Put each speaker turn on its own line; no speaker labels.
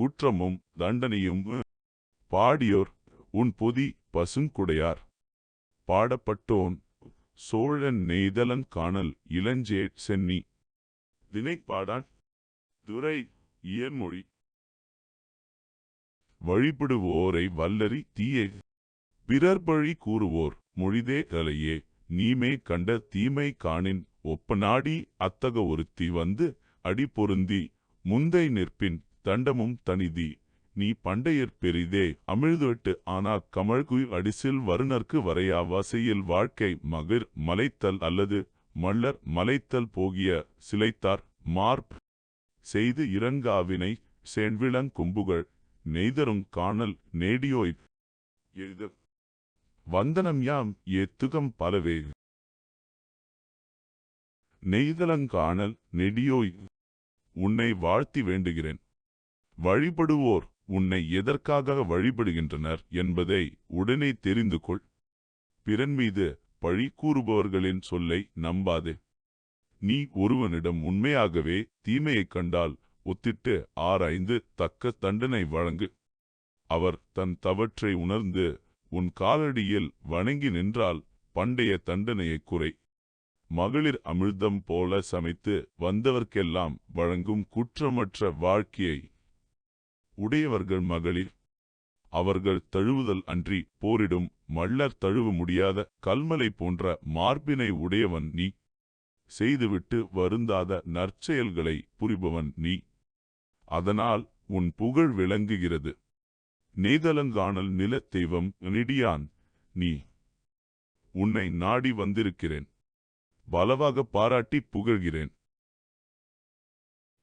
குற்றமும் தண்டனையும் பாடியோர் உன் பொதி பசுங்குடையார். பாடப்பட்டோன் சோழன் நெய்தலன் காணல் இளஞ்சே சென்னி. தினைப்பாடான் துரை இயன்மொழி வழிபடுவோரை வல்லறி தீயே. பிறர் பழி கூறுவோர் மொழிதே தலையே. நீமே கண்ட தீமை காணின் ஒப்ப நாடி அத்தக ஒருத்தி வந்து அடி பொருந்தி முந்தை நிற்பின் தண்டமும் தனிதி. நீ பண்டையற் பெரிதே அமிழ்துவிட்டு ஆனா கமழ்குய் அடிசில் வருணர்க்கு வரையா வசையில் வாழ்க்கை மகிர் மலைத்தல் அல்லது மல்லர் மலைத்தல் போகிய சிலைத்தார் மார்ப் செய்து இறங்காவினை செண்விளங் கொம்புகள் நெய்தரும் காணல் நேடியோய் எழுத வந்தனம் யாம் ஏத்துகம் பலவே. நெய்தலங்காணல் நெடியோய் உன்னை வாழ்த்தி வேண்டுகிறேன். வழிபடுவோர் உன்னை எதற்காக வழிபடுகின்றனர் என்பதை உடனே தெரிந்து கொள். பிறன் மீது பழி கூறுபவர்களின் சொல்லை நம்பாதே. நீ ஒருவனிடம் உண்மையாகவே தீமையைக் கண்டால் ஒத்திட்டு ஆராய்ந்து தக்க தண்டனை வழங்கு. அவர் தன் தவற்றை உணர்ந்து உன் காலடியில் வணங்கி நின்றால் பண்டைய தண்டனையைக் குறை. மகளிர் அமிர்தம் போல சமைத்து வந்தவர்க்கெல்லாம் வழங்கும் குற்றமற்ற வாழ்க்கையை உடையவர்கள் மகளிர். அவர்கள் தழுவுதல் அன்றி போரிடும். மள்ளர் தழுவ முடியாத கல்மலை போன்ற மார்பினை உடையவன் நீ. செய்துவிட்டு வருந்தாத நற்செயல்களை புரிபவன் நீ. அதனால் உன் புகழ் விளங்குகிறது. நெய்தலங்கானல் நிலத்தெய்வம் நிடியான் நீ. உன்னை நாடி வந்திருக்கிறேன். பலவாக பாராட்டி புகழ்கிறேன்.